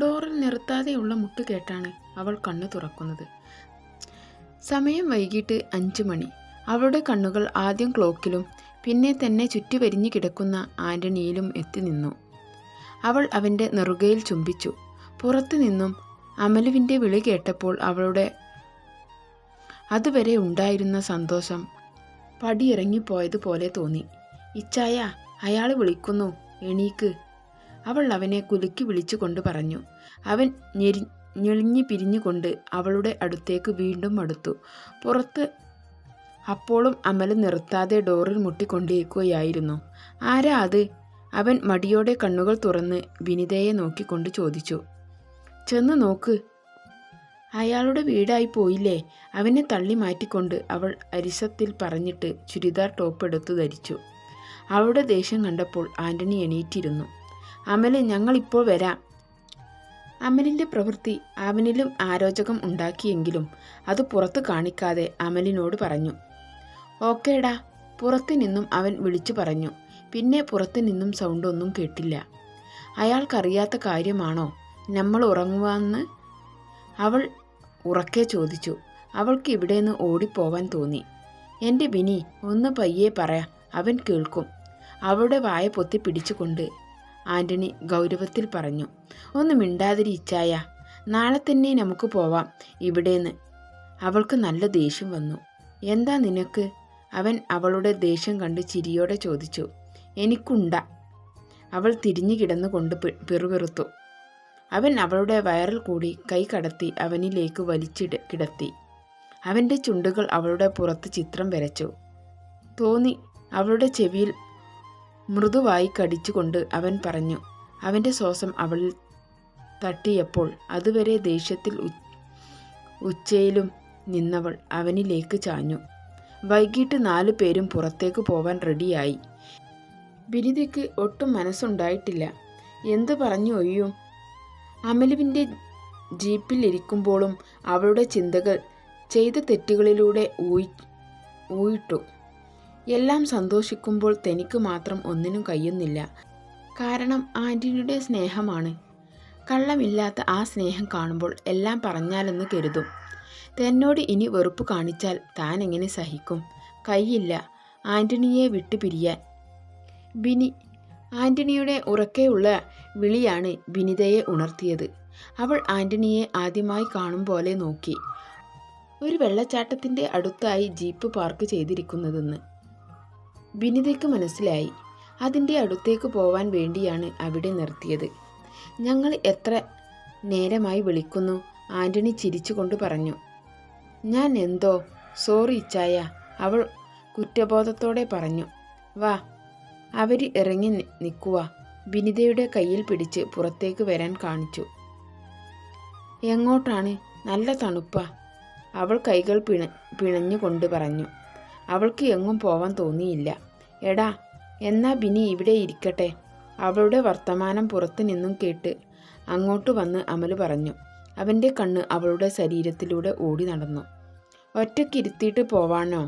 ഡോറിൽ നിർത്താതെയുള്ള മുട്ട് കേട്ടാണ് അവൾ കണ്ണു തുറക്കുന്നത്. സമയം വൈകിട്ട് അഞ്ചു മണി. അവളുടെ കണ്ണുകൾ ആദ്യം ക്ലോക്കിലും പിന്നെ തന്നെ ചുറ്റുവരിഞ്ഞു കിടക്കുന്ന ആന്റണിയിലും എത്തി നിന്നു. അവൾ അവന്റെ നെറുകയിൽ ചുംബിച്ചു. പുറത്തു നിന്നും അമലുവിന്റെ വിളി കേട്ടപ്പോൾ അവളുടെ അതുവരെ ഉണ്ടായിരുന്ന സന്തോഷം പടിയിറങ്ങിപ്പോയതുപോലെ തോന്നി. ഇച്ചായ അയാൾ വിളിക്കുന്നു. എണീക്ക്. അവൾ അവനെ കുലുക്കി വിളിച്ചുകൊണ്ട് പറഞ്ഞു. അവൻ ഞെരി ഞെളിഞ്ഞു പിരിഞ്ഞുകൊണ്ട് അവളുടെ അടുത്തേക്ക് വീണ്ടും അടുത്തു. പുറത്ത് അപ്പോളും അമൽ നിർത്താതെ ഡോറിൽ മുട്ടിക്കൊണ്ടിരിക്കുകയായിരുന്നു. ആരാ അത്? അവൻ മടിയോടെ കണ്ണുകൾ തുറന്ന് വിനിതയെ നോക്കിക്കൊണ്ട് ചോദിച്ചു. ചെന്ന് നോക്ക്. അയാളുടെ വീടായി പോയില്ലേ? അവനെ തള്ളി മാറ്റിക്കൊണ്ട് അവൾ അരിശത്തിൽ പറഞ്ഞിട്ട് ചുരിദാർ ടോപ്പ് എടുത്തു ധരിച്ചു. അവളുടെ ദേഷ്യം കണ്ടപ്പോൾ ആന്റണി എണീറ്റിരുന്നു. അമൽ ഞങ്ങളിപ്പോൾ വരാം. അമലിന്റെ പ്രവൃത്തി അവനിലും ആരോചകം ഉണ്ടാക്കിയെങ്കിലും അത് പുറത്ത് കാണിക്കാതെ അമലിനോട് പറഞ്ഞു. ഓക്കേടാ പുറത്തു നിന്നും അവൻ വിളിച്ചു പറഞ്ഞു. പിന്നെ പുറത്തു നിന്നും സൗണ്ടൊന്നും കേട്ടില്ല. അയാൾക്കറിയാത്ത കാര്യമാണോ? നമ്മൾ ഉറങ്ങുവാന്ന്? അവൾ ഉറക്കെ ചോദിച്ചു. അവൾക്ക് ഇവിടെ നിന്ന് ഓടിപ്പോവാൻ തോന്നി. എന്റെ ബിനി ഒന്ന് പയ്യെ പറയാം അവൻ കേൾക്കും. അവളുടെ വായ പൊത്തി പിടിച്ചുകൊണ്ട് ആന്റണി ഗൗരവത്തിൽ പറഞ്ഞു. ഒന്ന് മിണ്ടാതിരിച്ചായ നാളെ തന്നെ നമുക്ക് പോവാം. ഇവിടേന്ന്. അവൾക്ക് നല്ല ദേഷ്യം വന്നു. എന്താ നിനക്ക്? അവൻ അവളുടെ ദേഷ്യം കണ്ട് ചിരിയോടെ ചോദിച്ചു. എനിക്കുണ്ട. അവൾ തിരിഞ്ഞു കിടന്നുകൊണ്ട് പിറുപിറുത്തു. അവൻ അവളുടെ വയറിൽ കൂടി കൈ കടത്തി അവനിലേക്ക് വലിച്ചിട കിടത്തി. അവന്റെ ചുണ്ടുകൾ അവളുടെ പുറത്ത് ചിത്രം വരച്ചു. തോന്നി അവളുടെ ചെവിയിൽ മൃദുവായി കടിച്ചുകൊണ്ട് അവൻ പറഞ്ഞു അവന്റെ ശ്വാസം അവൾ തട്ടിയപ്പോൾ അതുവരെ ദേഷ്യത്തിൽ ഉച്ചയിലും നിന്നവൾ അവനിലേക്ക് ചാഞ്ഞു. വൈകിട്ട് നാലു പേരും പുറത്തേക്ക് പോവാൻ റെഡിയായി. ബിരിദിക്ക് ഒട്ടും മനസ്സുണ്ടായിട്ടില്ല. എന്തു പറഞ്ഞു ഒയ്യും? അമലുവിന്റെ ജീപ്പിൽ ഇരിക്കുമ്പോഴും അവളുടെ ചിന്തകൾ ചെയ്ത തെറ്റുകളിലൂടെ ഊയി ഊയിട്ടു എല്ലാം സന്തോഷിക്കുമ്പോൾ തനിക്ക് മാത്രം ഒന്നിനും കഴിയുന്നില്ല. കാരണം ആന്റിയുടെ സ്നേഹമാണ്. കള്ളമില്ലാത്ത ആ സ്നേഹം കാണുമ്പോൾ എല്ലാം പറഞ്ഞാലെന്ന് കരുതും. തന്നോട് ഇനി വെറുപ്പ് കാണിച്ചാൽ താൻ എങ്ങനെ സഹിക്കും? കയ്യില്ല. ആന്റണിയെ വിട്ടു പിരിയാൻ. ബിനി ആന്റണിയുടെ ഉറക്കെയുള്ള വിളിയാണ് ബിനിതയെ ഉണർത്തിയത്. അവൾ ആന്റണിയെ ആദ്യമായി കാണും പോലെ നോക്കി. ഒരു വെള്ളച്ചാട്ടത്തിന്റെ അടുത്തായി ജീപ്പ് പാർക്ക് ചെയ്തിരിക്കുന്നതെന്ന്. ബിനിതയ്ക്ക് മനസ്സിലായി. അതിന്റെ അടുത്തേക്ക് പോവാൻ വേണ്ടിയാണ് അവിടെ നിർത്തിയത്. ഞങ്ങൾ എത്ര നേരമായി വിളിക്കുന്നു? ആന്റണി ചിരിച്ചുകൊണ്ട് പറഞ്ഞു. ഞാൻ എന്തോ? സോറി ഇച്ചായ. അവൾ കുറ്റബോധത്തോടെ പറഞ്ഞു. വാ അവർ ഇറങ്ങി നിൽക്കുക വിനിതയുടെ കയ്യിൽ പിടിച്ച് പുറത്തേക്ക് വരാൻ കാണിച്ചു. എങ്ങോട്ടാണ്? നല്ല തണുപ്പ. അവൾ കൈകൾ പിണ പിണഞ്ഞുകൊണ്ട് പറഞ്ഞു. അവൾക്ക് എങ്ങും പോവാൻ തോന്നിയില്ല. എടാ എന്നാ ബിനി ഇവിടെ ഇരിക്കട്ടെ? അവളുടെ വർത്തമാനം പുറത്തു നിന്നും കേട്ട് അങ്ങോട്ട് വന്ന് അമൽ പറഞ്ഞു. അവന്റെ കണ്ണ് അവളുടെ ശരീരത്തിലൂടെ ഓടി നടന്നു. ഒറ്റയ്ക്കിരുത്തിയിട്ട് പോവാനോ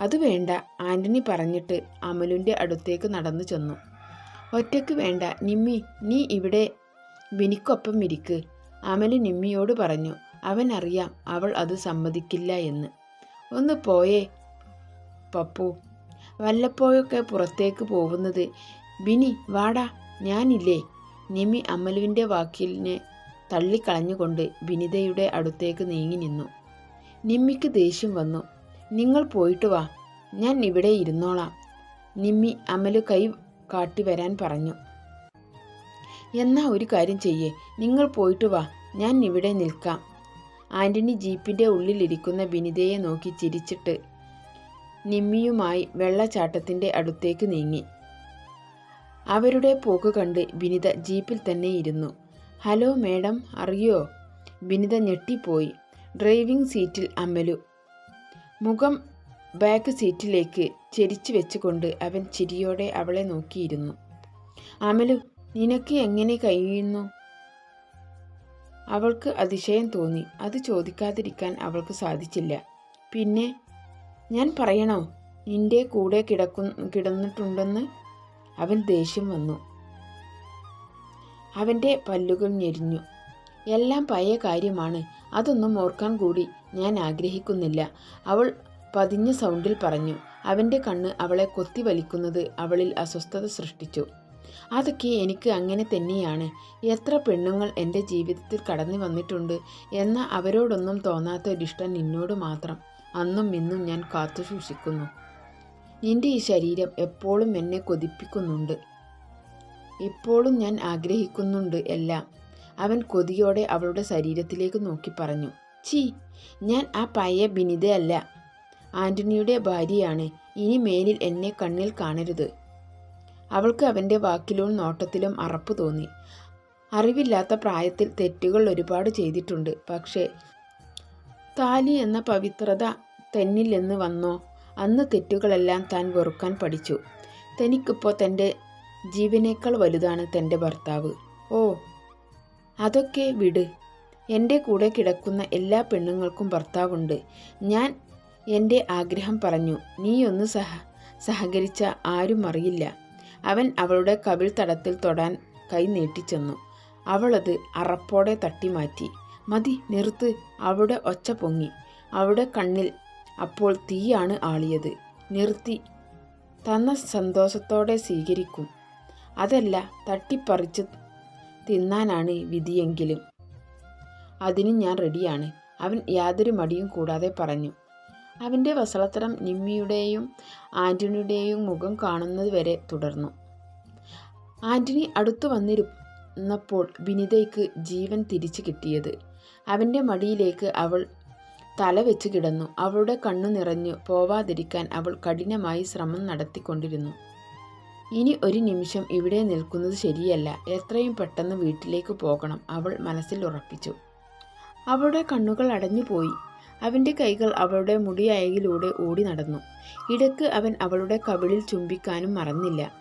അത് വേണ്ട ആന്റണി പറഞ്ഞിട്ട് അമലിന്റെ അടുത്തേക്ക് നടന്നു ചെന്നു. ഒറ്റയ്ക്ക് വേണ്ട നിമ്മി നീ ഇവിടെ ബിനിക്കൊപ്പം ഇരിക്ക്. അമൽ നിമ്മിയോട് പറഞ്ഞു അവൻ അറിയാം അവൾ അത് സമ്മതിക്കില്ല എന്ന്. ഒന്ന് പോയേ പപ്പു. വല്ലപ്പോഴൊക്കെ പുറത്തേക്ക് പോകുന്നത്. ബിനി വാടാ ഞാനില്ലേ? നിമി അമലുവിന്റെ വാക്കിലിനെ തള്ളിക്കളഞ്ഞുകൊണ്ട് ബിനിതയുടെ അടുത്തേക്ക് നീങ്ങി നിന്നു. നിമ്മിക്ക് ദേഷ്യം വന്നു. നിങ്ങൾ പോയിട്ട് വാ. ഞാൻ ഇവിടെ ഇരുന്നോളാം. നിമ്മി അമലു കൈ കാട്ടി വരാൻ പറഞ്ഞു. എന്നാ ഒരു കാര്യം ചെയ്യേ. നിങ്ങൾ പോയിട്ട് വാ. ഞാൻ ഇവിടെ നിൽക്കാം. ആന്റണി ജീപ്പിന്റെ ഉള്ളിലിരിക്കുന്ന ബിനിതയെ നോക്കി ചിരിച്ചിട്ട് നിമ്മിയുമായി വെള്ളച്ചാട്ടത്തിന്റെ അടുത്തേക്ക് നീങ്ങി. അവരുടെ പോക്ക് കണ്ട് വിനിത ജീപ്പിൽ തന്നെ ഇരുന്നു. ഹലോ മേഡം അറിയോ? വിനിത ഞെട്ടിപ്പോയി. ഡ്രൈവിംഗ് സീറ്റിൽ അമ്മലു മുഖം ബാക്ക് സീറ്റിലേക്ക് ചെരിച്ചു വെച്ചുകൊണ്ട് അവൻ ചിരിയോടെ അവളെ നോക്കിയിരുന്നു. അമലു നിനക്ക് എങ്ങനെ കഴിയുന്നു? അവൾക്ക് അതിശയം തോന്നി. അത് ചോദിക്കാതിരിക്കാൻ അവൾക്ക് സാധിച്ചില്ല. പിന്നെ ഞാൻ പറയണോ? നിന്റെ കൂടെ കിടക്കു കിടന്നിട്ടുണ്ടെന്ന് അവൻ ദേഷ്യം വന്നു. അവന്റെ പല്ലുകൾ ഞെരിഞ്ഞു. എല്ലാം പഴയ കാര്യമാണ്. അതൊന്നും ഓർക്കാൻ കൂടി ഞാൻ ആഗ്രഹിക്കുന്നില്ല. അവൾ പതിഞ്ഞ സൗണ്ടിൽ പറഞ്ഞു. അവന്റെ കണ്ണ് അവളെ കൊത്തി വലിക്കുന്നത് അവളിൽ അസ്വസ്ഥത സൃഷ്ടിച്ചു. അതൊക്കെ എനിക്ക് അങ്ങനെ തന്നെയാണ്. എത്ര പെണ്ണുങ്ങൾ എന്റെ ജീവിതത്തിൽ കടന്നു വന്നിട്ടുണ്ട് എന്ന അവരോടൊന്നും തോന്നാത്ത ഒരിഷ്ടം നിന്നോട് മാത്രം. അന്നും ഇന്നും ഞാൻ കാത്തു സൂക്ഷിക്കുന്നു. നിന്റെ ഈ ശരീരം എപ്പോഴും എന്നെ കൊതിപ്പിക്കുന്നുണ്ട്. ഇപ്പോഴും ഞാൻ ആഗ്രഹിക്കുന്നുണ്ട് എല്ലാം. അവൻ കൊതിയോടെ അവളുടെ ശരീരത്തിലേക്ക് നോക്കി പറഞ്ഞു. ചീ ഞാൻ ആ പഴയ ബിനിതയല്ല ആന്റണിയുടെ ഭാര്യയാണ്. ഇനി മേലിൽ എന്നെ കണ്ണിൽ കാണരുത്. അവൾക്ക് അവന്റെ വാക്കിലും നോട്ടത്തിലും അറപ്പ് തോന്നി. അറിവില്ലാത്ത പ്രായത്തിൽ തെറ്റുകൾ ഒരുപാട് ചെയ്തിട്ടുണ്ട്. പക്ഷേ താലി എന്ന പവിത്രത തന്നിൽ എന്ന് വന്നോ? അന്ന് തെറ്റുകളെല്ലാം താൻ വെറുക്കാൻ പഠിച്ചു. തനിക്കിപ്പോൾ തന്റെ ജീവനേക്കാൾ വലുതാണ് തന്റെ ഭർത്താവ്. ഓ അതൊക്കെ വിട്. എന്റെ കൂടെ കിടക്കുന്ന എല്ലാ പെണ്ണുങ്ങൾക്കും ഭർത്താവുണ്ട്. ഞാൻ എന്റെ ആഗ്രഹം പറഞ്ഞു. നീയൊന്ന് സഹ സഹകരിച്ച ആരും അറിയില്ല. അവൻ അവളുടെ കവിൾ തടത്തിൽ തൊടാൻ കൈ നീട്ടിച്ചെന്നു. അവളത് അറപ്പോടെ തട്ടിമാറ്റി. മതി നിർത്ത്. അവിടെ ഒച്ച പൊങ്ങി. അവിടെ കണ്ണിൽ അപ്പോൾ തീയാണ് ആളിയത്. നിർത്തി. തന്ന സന്തോഷത്തോടെ സ്വീകരിക്കും. അതല്ല തട്ടിപ്പറിച്ച് തിന്നാനാണ് വിധിയെങ്കിലും. അതിന് ഞാൻ റെഡിയാണ്. അവൻ യാതൊരു മടിയും കൂടാതെ പറഞ്ഞു. അവന്റെ വസളത്തരം നിമ്മിയുടെയും ആന്റണിയുടെയും മുഖം കാണുന്നത് വരെ തുടർന്നു. ആന്റണി അടുത്തു വന്നിരുന്നപ്പോൾ വിനിതയ്ക്ക് ജീവൻ തിരിച്ചു കിട്ടിയത്. അവന്റെ മടിയിലേക്ക് അവൾ തല വെച്ച് കിടന്നു. അവളുടെ കണ്ണു നിറഞ്ഞു പോവാതിരിക്കാൻ അവൾ കഠിനമായി ശ്രമം നടത്തിക്കൊണ്ടിരുന്നു. ഇനി ഒരു നിമിഷം ഇവിടെ നിൽക്കുന്നത് ശരിയല്ല. എത്രയും പെട്ടെന്ന് വീട്ടിലേക്ക് പോകണം അവൾ മനസ്സിൽ ഉറപ്പിച്ചു. അവളുടെ കണ്ണുകൾ അടഞ്ഞുപോയി. അവന്റെ കൈകൾ അവളുടെ മുടിയായകിലൂടെ ഓടി നടന്നു. ഇടയ്ക്ക് അവൻ അവളുടെ കവിളിൽ ചുംബിക്കാനും മറന്നില്ല.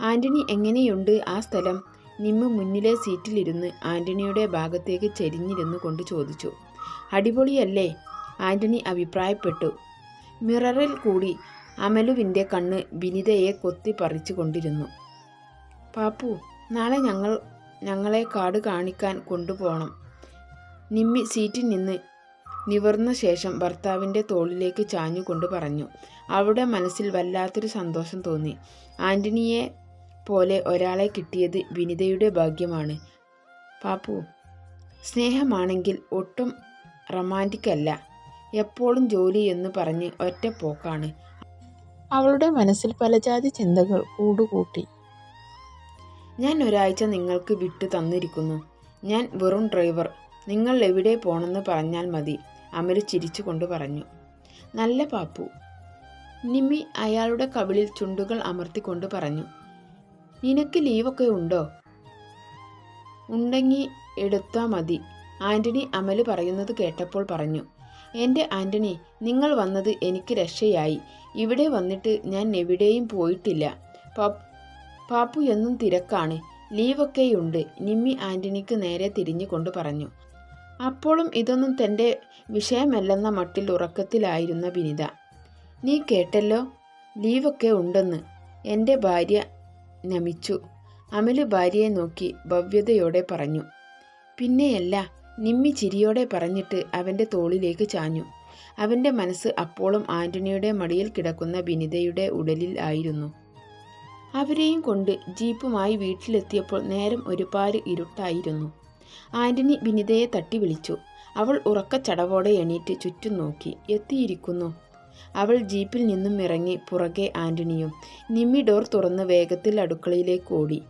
ആന്റണി എങ്ങനെയുണ്ട്? ആ സ്ഥലം നിമ്മ മുന്നിലെ സീറ്റിലിരുന്ന് ആന്റണിയുടെ ഭാഗത്തേക്ക് ചെരിഞ്ഞിരുന്നു കൊണ്ട് ചോദിച്ചു അടിപൊളിയല്ലേ? ആന്റണി അഭിപ്രായപ്പെട്ടു. മിററിൽ കൂടി അമലുവിന്റെ കണ്ണ് വിനിതയെ കൊത്തി കൊണ്ടിരുന്നു. പാപ്പു നാളെ ഞങ്ങൾ ഞങ്ങളെ കാട് കാണിക്കാൻ കൊണ്ടുപോകണം. നിമ്മി സീറ്റിൽ നിന്ന് നിവർന്ന ശേഷം ഭർത്താവിന്റെ തോളിലേക്ക് ചാഞ്ഞുകൊണ്ട് പറഞ്ഞു. അവളുടെ മനസ്സിൽ വല്ലാത്തൊരു സന്തോഷം തോന്നി. ആന്റണിയെ പോലെ ഒരാളെ കിട്ടിയത് വിനിതയുടെ ഭാഗ്യമാണ്. പാപ്പു സ്നേഹമാണെങ്കിൽ ഒട്ടും റൊമാന്റിക് അല്ല എപ്പോഴും ജോലി എന്ന് പറഞ്ഞ് ഒറ്റ പോക്കാണ്. അവളുടെ മനസ്സിൽ പലജാതി ചിന്തകൾ കൂടുകൂട്ടി. ഞാൻ ഒരാഴ്ച നിങ്ങൾക്ക് വിട്ടു തന്നിരിക്കുന്നു. ഞാൻ വെറും ഡ്രൈവർ. നിങ്ങൾ എവിടെ പോണെന്ന് പറഞ്ഞാൽ മതി അമൽ ചിരിച്ചുകൊണ്ട് പറഞ്ഞു. നല്ല പാപ്പു. നിമി അയാളുടെ കവിളിൽ ചുണ്ടുകൾ അമർത്തിക്കൊണ്ട് പറഞ്ഞു. നിനക്ക് ലീവൊക്കെ ഉണ്ടോ? ഉണ്ടെങ്കിൽ എടുത്താൽ മതി. ആന്റണി അമൽ പറയുന്നത് കേട്ടപ്പോൾ പറഞ്ഞു. എന്റെ ആന്റണി നിങ്ങൾ വന്നത് എനിക്ക് രക്ഷയായി. ഇവിടെ വന്നിട്ട് ഞാൻ എവിടെയും പോയിട്ടില്ല. പാപ്പു എന്നും തിരക്കാണ്. ലീവൊക്കെയുണ്ട്. നിമ്മി ആന്റണിക്ക് നേരെ തിരിഞ്ഞുകൊണ്ട് പറഞ്ഞു. അപ്പോഴും ഇതൊന്നും തന്റെ വിഷയമല്ലെന്ന മട്ടിൽ ഉറക്കത്തിലായിരുന്ന വിനിത. നീ കേട്ടല്ലോ? ലീവൊക്കെ ഉണ്ടെന്ന്. എന്റെ ഭാര്യ നമിച്ചു. അമൽ ഭാര്യയെ നോക്കി ഭവ്യതയോടെ പറഞ്ഞു പിന്നെയല്ല നിമ്മി ചിരിയോടെ പറഞ്ഞിട്ട് അവന്റെ തോളിലേക്ക് ചാഞ്ഞു. അവന്റെ മനസ്സ് അപ്പോളും ആന്റണിയുടെ മടിയിൽ കിടക്കുന്ന വിനിതയുടെ ഉടലിൽ ആയിരുന്നു. അവരെയും കൊണ്ട് ജീപ്പുമായി വീട്ടിലെത്തിയപ്പോൾ നേരം ഒരുപാട് ഇരുട്ടായിരുന്നു. ആന്റണി വിനിതയെ തട്ടി വിളിച്ചു. അവൾ ഉറക്കച്ചടവോടെ എണീറ്റ് ചുറ്റും നോക്കി എത്തിയിരിക്കുന്നു. അവൾ ജീപ്പിൽ നിന്നും ഇറങ്ങി പുറകെ ആന്റണിയും നിമ്മി ഡോർ തുറന്ന് വേഗത്തിൽ അടുക്കളയിലേക്ക് ഓടി.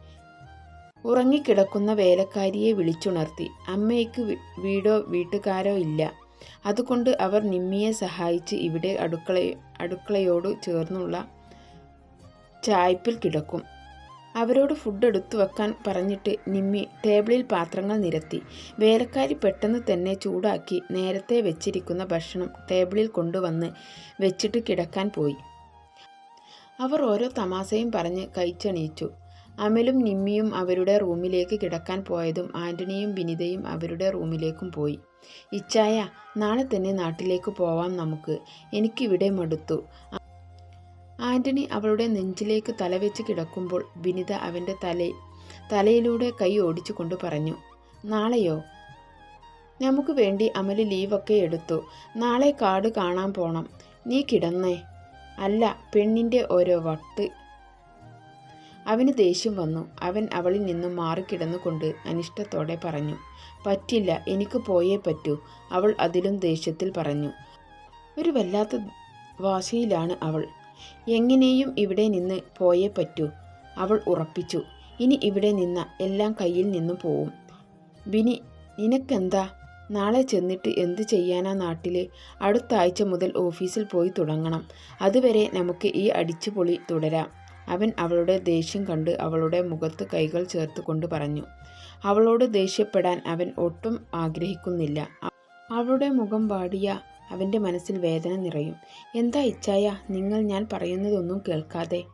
ഉറങ്ങിക്കിടക്കുന്ന വേലക്കാരിയെ വിളിച്ചുണർത്തി അമ്മയ്ക്ക് വീടോ വീട്ടുകാരോ ഇല്ല. അതുകൊണ്ട് അവർ നിമ്മിയെ സഹായിച്ച് ഇവിടെ അടുക്കള അടുക്കളയോട് ചേർന്നുള്ള ചായ്പിൽ കിടക്കും. അവരോട് ഫുഡ് എടുത്തു വെക്കാൻ പറഞ്ഞിട്ട് നിമ്മി ടേബിളിൽ പാത്രങ്ങൾ നിരത്തി. വേലക്കാരി പെട്ടെന്ന് തന്നെ ചൂടാക്കി നേരത്തെ വെച്ചിരിക്കുന്ന ഭക്ഷണം ടേബിളിൽ കൊണ്ടുവന്ന് വെച്ചിട്ട് കിടക്കാൻ പോയി. അവർ ഓരോ തമാശയും പറഞ്ഞ് കഴിച്ചണിയിച്ചു അമലും നിമ്മിയും അവരുടെ റൂമിലേക്ക് കിടക്കാൻ പോയതും ആന്റണിയും വിനിതയും അവരുടെ റൂമിലേക്കും പോയി. ഇച്ചായ നാളെ തന്നെ നാട്ടിലേക്ക് പോവാം നമുക്ക്. എനിക്കിവിടെ മടുത്തു. ആന്റണി അവളുടെ നെഞ്ചിലേക്ക് തലവെച്ച് കിടക്കുമ്പോൾ വിനിത അവന്റെ തല തലയിലൂടെ കൈ ഓടിച്ചുകൊണ്ട് പറഞ്ഞു നാളെയോ? നമുക്ക് വേണ്ടി അമൽ ലീവൊക്കെ എടുത്തു. നാളെ കാട് കാണാൻ പോണം. നീ കിടന്നേ. അല്ല പെണ്ണിന്റെ ഓരോ വട്ട്. അവന് ദേഷ്യം വന്നു. അവൻ അവളിൽ നിന്നും മാറിക്കിടന്നുകൊണ്ട് അനിഷ്ടത്തോടെ പറഞ്ഞു പറ്റില്ല എനിക്ക് പോയേ പറ്റൂ അവൾ അതിലും ദേഷ്യത്തിൽ പറഞ്ഞു. ഒരു വല്ലാത്ത വാശിയിലാണ് അവൾ. എങ്ങനെയും ഇവിടെ നിന്ന് പോയേ പറ്റൂ. അവൾ ഉറപ്പിച്ചു. ഇനി ഇവിടെ നിന്ന എല്ലാം കയ്യിൽ നിന്നും പോവും. ബിനി നിനക്കെന്താ? നാളെ ചെന്നിട്ട് എന്ത് ചെയ്യാനാ നാട്ടിൽ അടുത്ത ആഴ്ച മുതൽ ഓഫീസിൽ പോയി തുടങ്ങണം. അതുവരെ നമുക്ക് ഈ അടിച്ചുപൊളി തുടരാം. അവൻ അവളുടെ ദേഷ്യം കണ്ട് അവളുടെ മുഖത്ത് കൈകൾ ചേർത്ത് കൊണ്ട് പറഞ്ഞു. അവളോട് ദേഷ്യപ്പെടാൻ അവൻ ഒട്ടും ആഗ്രഹിക്കുന്നില്ല. അവളുടെ മുഖം വാടിയ അവന്റെ മനസ്സിൽ വേദന നിറയും. എന്താ ഇച്ഛായ നിങ്ങൾ ഞാൻ പറയുന്നതൊന്നും കേൾക്കാതെ.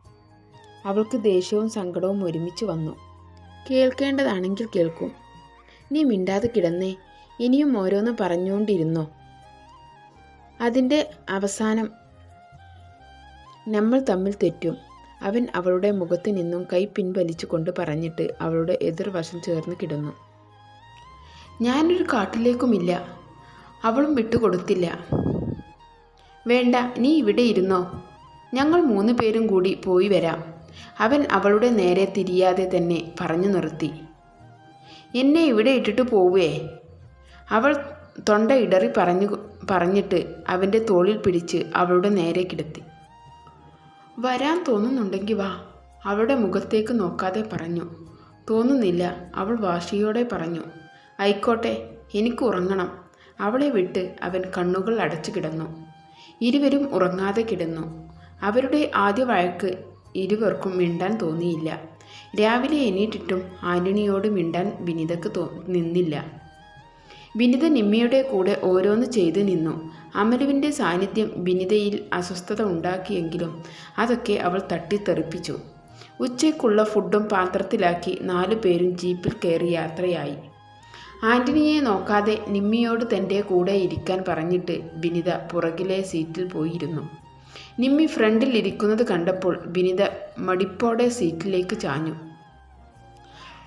അവൾക്ക് ദേഷ്യവും സങ്കടവും ഒരുമിച്ച് വന്നു. കേൾക്കേണ്ടതാണെങ്കിൽ കേൾക്കും. നീ മിണ്ടാതെ കിടന്നേ ഇനിയും ഓരോന്ന് പറഞ്ഞുകൊണ്ടിരുന്നോ? അതിന്റെ അവസാനം നമ്മൾ തമ്മിൽ തെറ്റും. അവൻ അവളുടെ മുഖത്ത് നിന്നും കൈ പിൻവലിച്ചു കൊണ്ട് പറഞ്ഞിട്ട് അവളുടെ എതിർവശം ചേർന്ന് കിടന്നു. ഞാനൊരു കാട്ടിലേക്കുമില്ല. അവളും വിട്ടുകൊടുത്തില്ല. വേണ്ട നീ ഇവിടെ ഇരുന്നോ. ഞങ്ങൾ മൂന്ന് പേരും കൂടി പോയി വരാം. അവൻ അവളുടെ നേരെ തിരിയാതെ തന്നെ പറഞ്ഞു നിർത്തി. എന്നെ ഇവിടെ ഇട്ടിട്ട് പോവേ അവൾ തൊണ്ട ഇടറി പറഞ്ഞു പറഞ്ഞിട്ട് അവന്റെ തോളിൽ പിടിച്ച് അവളുടെ നേരെ കിടത്തി. വരാൻ തോന്നുന്നുണ്ടെങ്കിൽ വാ അവളുടെ മുഖത്തേക്ക് നോക്കാതെ പറഞ്ഞു. തോന്നുന്നില്ല അവൾ വാശിയോടെ പറഞ്ഞു. ആയിക്കോട്ടെ. എനിക്ക് ഉറങ്ങണം. അവളെ വിട്ട് അവൻ കണ്ണുകൾ അടച്ചു കിടന്നു. ഇരുവരും ഉറങ്ങാതെ കിടന്നു. അവരുടെ ആദ്യ വഴക്ക് ഇരുവർക്കും മിണ്ടാൻ തോന്നിയില്ല. രാവിലെ എണീറ്റിട്ടും ആന്റണിയോട് മിണ്ടാൻ വിനിതക്ക് തോ നിന്നില്ല. വിനിത നിമ്മയുടെ കൂടെ ഓരോന്ന് ചെയ്തു നിന്നു. അമലുവിന്റെ സാന്നിധ്യം വിനിതയിൽ അസ്വസ്ഥത ഉണ്ടാക്കിയെങ്കിലും അതൊക്കെ അവൾ തട്ടിത്തെറിപ്പിച്ചു. ഉച്ചയ്ക്കുള്ള ഫുഡും പാത്രത്തിലാക്കി നാലു പേരും ജീപ്പിൽ കയറി യാത്രയായി. ആന്റണിയെ നോക്കാതെ നിമ്മിയോട് തന്റെ കൂടെ ഇരിക്കാൻ പറഞ്ഞിട്ട് വിനിത പുറകിലെ സീറ്റിൽ പോയിരുന്നു. നിമ്മി ഫ്രണ്ടിൽ ഇരിക്കുന്നത് കണ്ടപ്പോൾ വിനിത മടിപ്പോടെ സീറ്റിലേക്ക് ചാഞ്ഞു.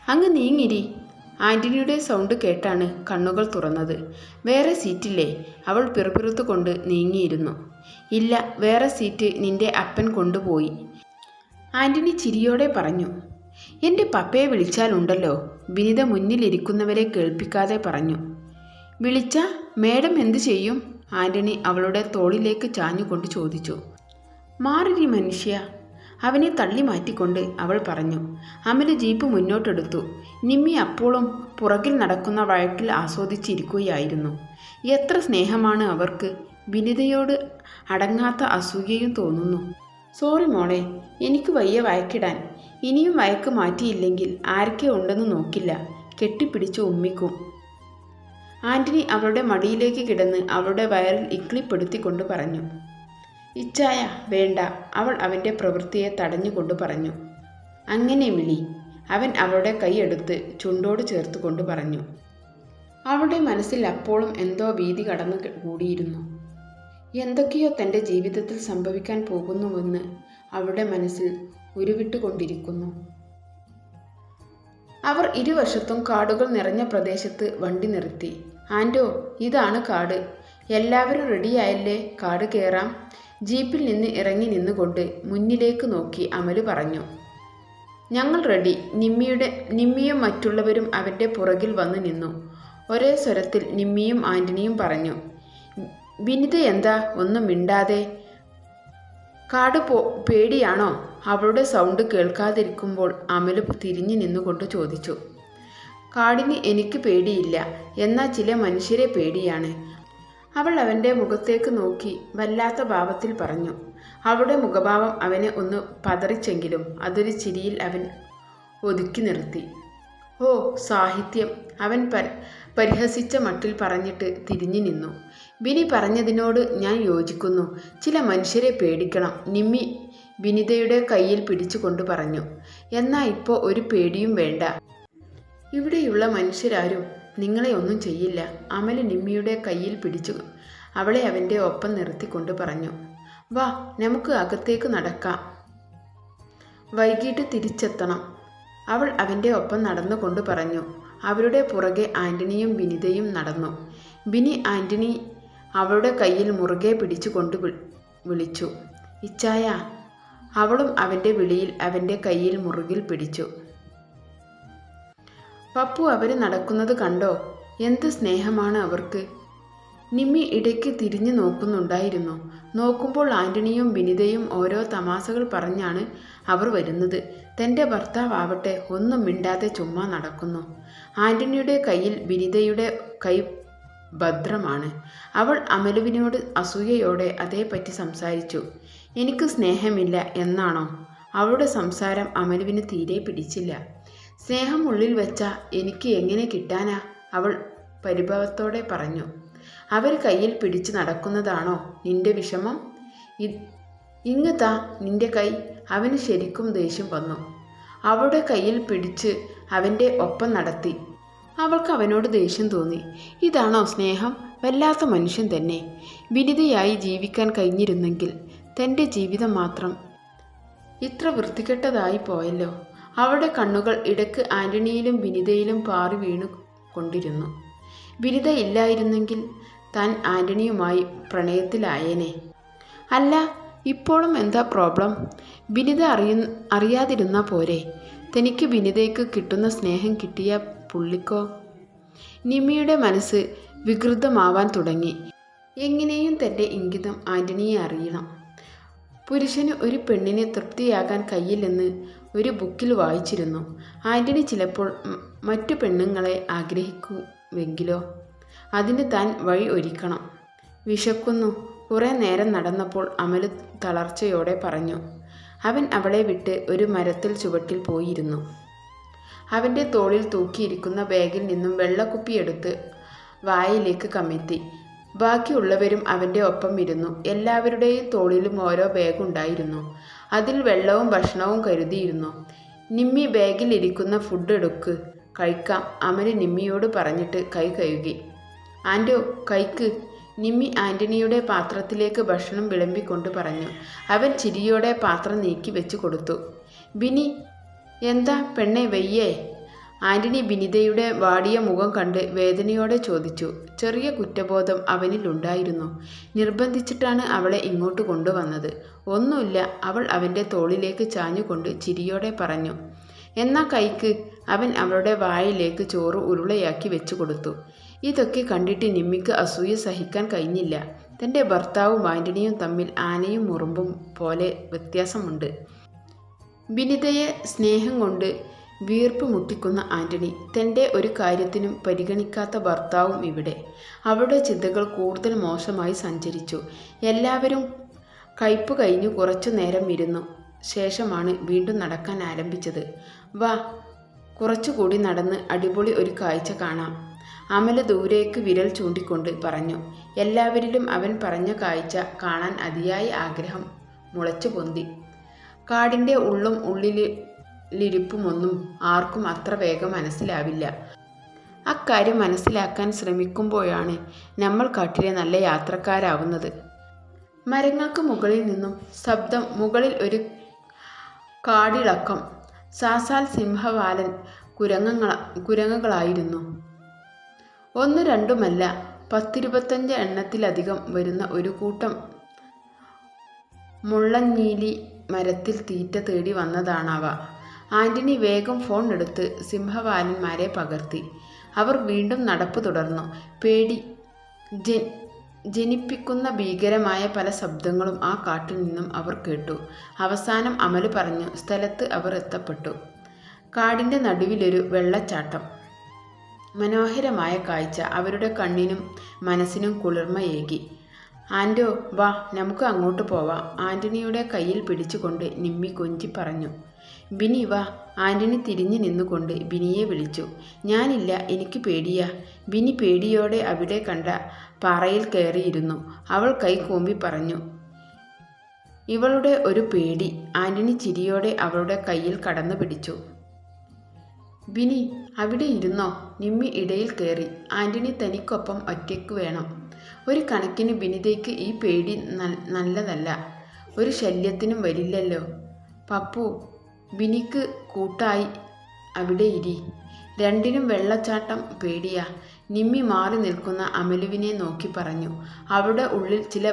അങ്ങ് നീങ്ങിരി ആന്റണിയുടെ സൗണ്ട് കേട്ടാണ് കണ്ണുകൾ തുറന്നത്. വേറെ സീറ്റില്ലേ? അവൾ പിറുപിറുത്തുകൊണ്ട് നീങ്ങിയിരുന്നു. ഇല്ല വേറെ സീറ്റ് നിന്റെ അപ്പൻ കൊണ്ടുപോയി. ആന്റണി ചിരിയോടെ പറഞ്ഞു. എന്റെ പപ്പയെ വിളിച്ചാലുണ്ടല്ലോ. വിനിത മുന്നിലിരിക്കുന്നവരെ കേൾപ്പിക്കാതെ പറഞ്ഞു. വിളിച്ച മേഡം എന്തു ചെയ്യും? ആന്റണി അവളുടെ തോളിലേക്ക് ചാഞ്ഞുകൊണ്ട് ചോദിച്ചു. മാറിരി മനുഷ്യ. അവനെ തള്ളി മാറ്റിക്കൊണ്ട് അവൾ പറഞ്ഞു. അമല ജീപ്പ് മുന്നോട്ടെടുത്തു. നിമ്മി അപ്പോഴും പുറകിൽ നടക്കുന്ന വഴക്കിൽ ആസ്വദിച്ചിരിക്കുകയായിരുന്നു. എത്ര സ്നേഹമാണ് അവർക്ക് വിനിതയോട് അടങ്ങാത്ത അസൂയയും തോന്നുന്നു. സോറി മോളെ എനിക്ക് വയ്യ വഴക്കിടാൻ. ഇനിയും വയക്ക് മാറ്റിയില്ലെങ്കിൽ ആരൊക്കെ ഉണ്ടെന്ന് നോക്കില്ല. കെട്ടിപ്പിടിച്ച് ഉമ്മിക്കും. ആന്റണി അവളുടെ മടിയിലേക്ക് കിടന്ന് അവളുടെ വയറിൽ ഇക്ലിപ്പെടുത്തിക്കൊണ്ട് പറഞ്ഞു. ഇച്ചായ വേണ്ട. അവൾ അവന്റെ പ്രവൃത്തിയെ തടഞ്ഞുകൊണ്ട് പറഞ്ഞു. അങ്ങനെ വിളി. അവൻ അവളുടെ കൈയെടുത്ത് ചുണ്ടോട് ചേർത്തുകൊണ്ട് പറഞ്ഞു. അവളുടെ മനസ്സിൽ അപ്പോഴും എന്തോ ഭീതി കടന്നു കൂടിയിരുന്നു. എന്തൊക്കെയോ തന്റെ ജീവിതത്തിൽ സംഭവിക്കാൻ പോകുന്നുവെന്ന് അവളുടെ മനസ്സിൽ ഉരുവിട്ടുകൊണ്ടിരിക്കുന്നു. അവർ ഇരുവശത്തും കാടുകൾ നിറഞ്ഞ പ്രദേശത്ത് വണ്ടി നിർത്തി. ആന്റോ ഇതാണ് കാട്. എല്ലാവരും റെഡിയായല്ലേ? കാട് കയറാം ജീപ്പിൽ നിന്ന് ഇറങ്ങി നിന്നുകൊണ്ട് മുന്നിലേക്ക് നോക്കി അമൽ പറഞ്ഞു. ഞങ്ങൾ റെഡി. നിമ്മിയുടെ നിമ്മിയും മറ്റുള്ളവരും അവന്റെ പുറകിൽ വന്നു നിന്നു. ഒരേ സ്വരത്തിൽ നിമ്മിയും ആന്റണിയും പറഞ്ഞു. വിനിത എന്താ? ഒന്നും മിണ്ടാതെ കാട് പോ പേടിയാണോ? അവളുടെ സൗണ്ട് കേൾക്കാതിരിക്കുമ്പോൾ അമൽ തിരിഞ്ഞു നിന്നുകൊണ്ട് ചോദിച്ചു. കാടിന് എനിക്ക് പേടിയില്ല. എന്നാൽ ചില മനുഷ്യരെ പേടിയാണ്. അവൾ അവന്റെ മുഖത്തേക്ക് നോക്കി വല്ലാത്ത ഭാവത്തിൽ പറഞ്ഞു. അവളുടെ മുഖഭാവം അവനെ ഒന്ന് പതറിച്ചെങ്കിലും അതൊരു ചിരിയിൽ അവൻ ഒതുക്കി നിർത്തി. ഓ സാഹിത്യം. അവൻ പരിഹസിച്ച മട്ടിൽ പറഞ്ഞിട്ട് തിരിഞ്ഞു നിന്നു. ബിനി പറഞ്ഞതിനോട് ഞാൻ യോജിക്കുന്നു. ചില മനുഷ്യരെ പേടിക്കണം നിമ്മി വിനിതയുടെ കയ്യിൽ പിടിച്ചുകൊണ്ട് പറഞ്ഞു. എന്നാ ഇപ്പോൾ ഒരു പേടിയും വേണ്ട. ഇവിടെയുള്ള മനുഷ്യരാരും നിങ്ങളെ ഒന്നും ചെയ്യില്ല. അമൽ നിമ്മിയുടെ കയ്യിൽ പിടിച്ചു അവളെ അവന്റെ ഒപ്പം നിർത്തിക്കൊണ്ട് പറഞ്ഞു. വാ നമുക്ക് അകത്തേക്ക് നടക്കാം. വൈകിട്ട് തിരിച്ചെത്തണം. അവൾ അവന്റെ ഒപ്പം നടന്നുകൊണ്ട് പറഞ്ഞു. അവരുടെ പുറകെ ആന്റണിയും വിനിതയും നടന്നു. ബിനി ആന്റണി അവളുടെ കയ്യിൽ മുറുകെ പിടിച്ചു കൊണ്ട് വിളിച്ചു. ഇച്ചായ അവളും അവന്റെ വിളിയിൽ അവന്റെ കയ്യിൽ മുറുകിൽ പിടിച്ചു. പപ്പു അവർ നടക്കുന്നത് കണ്ടോ? എന്ത് സ്നേഹമാണ് അവർക്ക്. നിമ്മി ഇടയ്ക്ക് തിരിഞ്ഞു നോക്കുന്നുണ്ടായിരുന്നു. നോക്കുമ്പോൾ ആന്റണിയും വിനിതയും ഓരോ തമാശകൾ പറഞ്ഞാണ് അവർ വരുന്നത്. തന്റെ ഭർത്താവട്ടെ ഒന്നും മിണ്ടാതെ ചുമ്മാ നടക്കുന്നു. ആന്റണിയുടെ കയ്യിൽ വിനിതയുടെ കൈ ഭദ്രമാണ്. അവൾ അമലുവിനോട് അസൂയയോടെ അതേപ്പറ്റി സംസാരിച്ചു. എനിക്ക് സ്നേഹമില്ല എന്നാണോ? അവളുടെ സംസാരം അമലുവിന് തീരെ പിടിച്ചില്ല. സ്നേഹം ഉള്ളിൽ വെച്ച എനിക്ക് എങ്ങനെ കിട്ടാനാ? അവൾ പരിഭവത്തോടെ പറഞ്ഞു. അവർ കയ്യിൽ പിടിച്ച് നടക്കുന്നതാണോ നിന്റെ വിഷമം? ഇങ്ങത്താ നിന്റെ കൈ. അവന് ശരിക്കും ദേഷ്യം വന്നു. അവളുടെ കയ്യിൽ പിടിച്ച് അവന്റെ ഒപ്പം നടത്തി. അവൾക്ക് അവനോട് ദേഷ്യം തോന്നി. ഇതാണോ സ്നേഹം? വല്ലാത്ത മനുഷ്യൻ തന്നെ. വിനിതയായി ജീവിക്കാൻ കഴിഞ്ഞിരുന്നെങ്കിൽ തന്റെ ജീവിതം മാത്രം ഇത്ര വൃത്തികെട്ടതായി പോയല്ലോ. അവളുടെ കണ്ണുകൾ ഇടയ്ക്ക് ആന്റണിയിലും വിനിതയിലും പാറി വീണു കൊണ്ടിരുന്നു. വിനിത ഇല്ലായിരുന്നെങ്കിൽ താൻ ആന്റണിയുമായി പ്രണയത്തിലായേനെ. അല്ല ഇപ്പോഴും എന്താ പ്രോബ്ലം? വിനിത അറിയ അറിയാതിരുന്ന പോരെ. തനിക്ക് വിനിതയ്ക്ക് കിട്ടുന്ന സ്നേഹം കിട്ടിയ പുള്ളിക്കോ? നിമിയുടെ മനസ്സ് വികൃതമാവാൻ തുടങ്ങി. എങ്ങനെയും തന്റെ ഇംഗിതം ആന്റണിയെ അറിയണം. പുരുഷന് ഒരു പെണ്ണിനെ തൃപ്തിയാകാൻ കഴിയില്ലെന്ന് ഒരു ബുക്കിൽ വായിച്ചിരുന്നു. ആന്റണി ചിലപ്പോൾ മറ്റു പെണ്ണുങ്ങളെ ആഗ്രഹിക്കുമെങ്കിലോ? അതിന് താൻ വഴി ഒരുക്കണം. വിശക്കുന്നു. കുറേ നേരം നടന്നപ്പോൾ അമൽ തളർച്ചയോടെ പറഞ്ഞു. അവൻ അവളെ വിട്ട് ഒരു മരത്തിൽ ചുവട്ടിൽ പോയിരുന്നു. അവന്റെ തോളിൽ തൂക്കിയിരിക്കുന്ന ബാഗിൽ നിന്നും വെള്ളക്കുപ്പിയെടുത്ത് വായിലേക്ക് കമിഴ്ത്തി. ബാക്കിയുള്ളവരും അവന്റെ ഒപ്പം ഇരുന്നു. എല്ലാവരുടെയും തോളിലും ഓരോ ബാഗുണ്ടായിരുന്നു. അതിൽ വെള്ളവും ഭക്ഷണവും കരുതിയിരുന്നു. നിമ്മി ബാഗിൽ ഇരിക്കുന്ന ഫുഡ് എടുക്ക്. കഴിക്കാം അമര് നിമ്മിയോട് പറഞ്ഞിട്ട് കൈ കഴുകി. ആന്റോ കൈക്ക്. നിമ്മി ആന്റണിയുടെ പാത്രത്തിലേക്ക് ഭക്ഷണം വിളമ്പിക്കൊണ്ട് പറഞ്ഞു. അവൻ ചിരിയോടെ പാത്രം നീക്കി വെച്ച് കൊടുത്തു. ബിനി എന്താ പെണ്ണെ വയ്യേ? ആന്റണി ബിനിതയുടെ വാടിയ മുഖം കണ്ട് വേദനയോടെ ചോദിച്ചു. ചെറിയ കുറ്റബോധം അവനിൽ ഉണ്ടായിരുന്നു. നിർബന്ധിച്ചിട്ടാണ് അവളെ ഇങ്ങോട്ട് കൊണ്ടുവന്നത്. ഒന്നുമില്ല അവൾ അവന്റെ തോളിലേക്ക് ചാഞ്ഞുകൊണ്ട് ചിരിയോടെ പറഞ്ഞു. എന്നാ കൈക്ക്? അവൻ അവളുടെ വായിലേക്ക് ചോറ് ഉരുളയാക്കി വെച്ചു കൊടുത്തു. ഇതൊക്കെ കണ്ടിട്ട് നിമ്മിക്ക് അസൂയ സഹിക്കാൻ കഴിഞ്ഞില്ല. തന്റെ ഭർത്താവും ആന്റണിയും തമ്മിൽ ആനയും മുറുമ്പും പോലെ വ്യത്യാസമുണ്ട്. വിനിതയെ സ്നേഹം കൊണ്ട് വീർപ്പ് മുട്ടിക്കുന്ന ആന്റണി തന്റെ ഒരു കാര്യത്തിനും പരിഗണിക്കാത്ത ഭർത്താവും ഇവിടെ. അവരുടെ ചിന്തകൾ കൂടുതൽ മോശമായി സഞ്ചരിച്ചു. എല്ലാവരും കയ്പ് കഴിഞ്ഞു കുറച്ചു നേരം ഇരുന്നു. ശേഷമാണ് വീണ്ടും നടക്കാൻ ആരംഭിച്ചത്. വാ കുറച്ചുകൂടി നടന്ന് അടിപൊളി ഒരു കാഴ്ച കാണാം അമല ദൂരേക്ക് വിരൽ ചൂണ്ടിക്കൊണ്ട് പറഞ്ഞു. എല്ലാവരിലും അവൻ പറഞ്ഞ കാഴ്ച കാണാൻ അതിയായ ആഗ്രഹം മുളച്ചു പൊന്തി. കാടിന്റെ ഉള്ളും ഉള്ളിലിരിപ്പുമൊന്നും ആർക്കും അത്ര വേഗം മനസ്സിലാവില്ല. അക്കാര്യം മനസ്സിലാക്കാൻ ശ്രമിക്കുമ്പോഴാണ് നമ്മൾ കാട്ടിലെ നല്ല യാത്രക്കാരാവുന്നത്. മരങ്ങൾക്ക് മുകളിൽ നിന്നും ശബ്ദം മുകളിൽ ഒരു കാടിളക്കം സാസാൽ സിംഹവാലൻ കുരങ്ങങ്ങൾ കുരങ്ങുകളായിരുന്നു. ഒന്ന് രണ്ടുമല്ല പത്തിരുപത്തഞ്ച് എണ്ണത്തിലധികം വരുന്ന ഒരു കൂട്ടം മുള്ളഞ്ഞീലി മരത്തിൽ തീറ്റ തേടി വന്നതാണവ. ആന്റണി വേഗം ഫോൺ എടുത്ത് സിംഹവാലന്മാരെ പകർത്തി. അവർ വീണ്ടും നടപ്പ് തുടർന്നു. പേടി ജനിപ്പിക്കുന്ന ഭീകരമായ പല ശബ്ദങ്ങളും ആ കാട്ടിൽ നിന്നും അവർ കേട്ടു. അവസാനം അമൽ പറഞ്ഞു സ്ഥലത്ത് അവർ എത്തപ്പെട്ടു. കാടിന്റെ നടുവിലൊരു വെള്ളച്ചാട്ടം. മനോഹരമായ കാഴ്ച. അവരുടെ കണ്ണിനും മനസ്സിനും കുളിർമയേകി. ആന്റോ വാ നമുക്ക് അങ്ങോട്ട് പോവാം. ആന്റണിയുടെ കയ്യിൽ പിടിച്ചുകൊണ്ട് നിമ്മി കൊഞ്ചി പറഞ്ഞു. ബിനി വാ. ആന്റണി തിരിഞ്ഞു നിന്നുകൊണ്ട് ബിനിയെ വിളിച്ചു. ഞാനില്ല എനിക്ക് പേടിയാ. ബിനി പേടിയോടെ അവിടെ കണ്ട പാറയിൽ കയറിയിരുന്നു. അവൾ കൈ കൂമ്പി പറഞ്ഞു. ഇവളുടെ ഒരു പേടി. ആന്റണി ചിരിയോടെ അവളുടെ കയ്യിൽ കടന്നു പിടിച്ചു. ബിനി അവിടെ ഇരുന്നോ? നിമ്മി ഇടയിൽ കയറി. ആന്റണി തനിക്കൊപ്പം ഒറ്റയ്ക്ക് വേണം. ഒരു കണക്കിന് വിനിതയ്ക്ക് ഈ പേടി നല്ലതല്ല. ഒരു ശല്യത്തിനും വരില്ലല്ലോ. പപ്പു ബിനിക്ക് കൂട്ടായി അവിടെ ഇരി. രണ്ടിനും വെള്ളച്ചാട്ടം പേടിയാ. നിമ്മി മാറി നിൽക്കുന്ന അമലുവിനെ നോക്കി പറഞ്ഞു. അവിടെ ഉള്ളിൽ ചില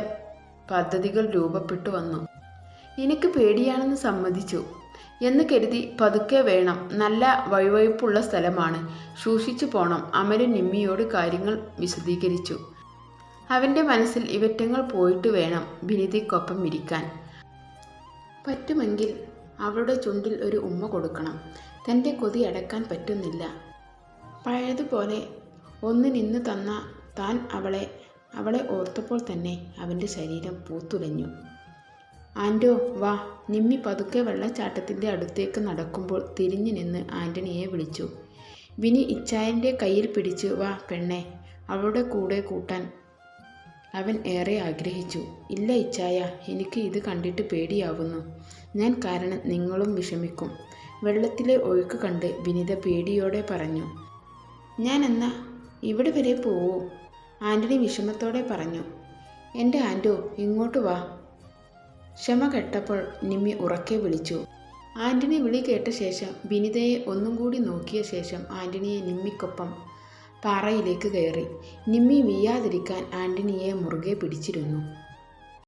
പദ്ധതികൾ രൂപപ്പെട്ടു വന്നു. എനിക്ക് പേടിയാണെന്ന് സമ്മതിച്ചു. എന്ന് കരുതി പതുക്കെ വേണം. നല്ല വഴുവഴുപ്പുള്ള സ്ഥലമാണ്. സൂക്ഷിച്ചു പോണം. അമൽ നിമ്മിയോട് കാര്യങ്ങൾ വിശദീകരിച്ചു. അവന്റെ മനസ്സിൽ ഇവറ്റങ്ങൾ പോയിട്ട് വേണം വിനിതയ്ക്കൊപ്പം ഇരിക്കാൻ. പറ്റുമെങ്കിൽ അവളുടെ ചുണ്ടിൽ ഒരു ഉമ്മ കൊടുക്കണം. തന്റെ കൊതി അടക്കാൻ പറ്റുന്നില്ല. പഴയതുപോലെ ഒന്ന് നിന്ന് തന്ന താൻ അവളെ അവളെ ഓർത്തപ്പോൾ തന്നെ അവന്റെ ശരീരം പൂത്തുലഞ്ഞു. ആന്റോ വാ. നിമ്മി പതുക്കെ വെള്ളച്ചാട്ടത്തിന്റെ അടുത്തേക്ക് നടക്കുമ്പോൾ തിരിഞ്ഞു നിന്ന് ആന്റണിയെ വിളിച്ചു. വിനി ഇച്ചായന്റെ കയ്യിൽ പിടിച്ചു വാ പെണ്ണെ. അവളുടെ കൂടെ കൂട്ടാൻ അവൻ ഏറെ ആഗ്രഹിച്ചു. ഇല്ല ഇച്ചായ എനിക്ക് ഇത് കണ്ടിട്ട് പേടിയാവുന്നു. ഞാൻ കാരണം നിങ്ങളും വിഷമിക്കും വെള്ളത്തിലെ ഒഴുക്ക് കണ്ട് വിനിത പേടിയോടെ പറഞ്ഞു. ഞാൻ എന്നാ ഇവിടെ വരെ പോവൂ ആന്റണി വിഷമത്തോടെ പറഞ്ഞു. എന്റെ ആന്റോ ഇങ്ങോട്ട് വാ ക്ഷമ കെട്ടപ്പോൾ നിമ്മി ഉറക്കെ വിളിച്ചു. ആന്റണി വിളി കേട്ട ശേഷം വിനിതയെ ഒന്നും കൂടി നോക്കിയ ശേഷം ആന്റണിയെ നിമ്മിക്കൊപ്പം പാറയിലേക്ക് കയറി. നിമ്മി വീയാതിരിക്കാൻ ആന്റണിയെ മുറുകെ പിടിച്ചിരുന്നു.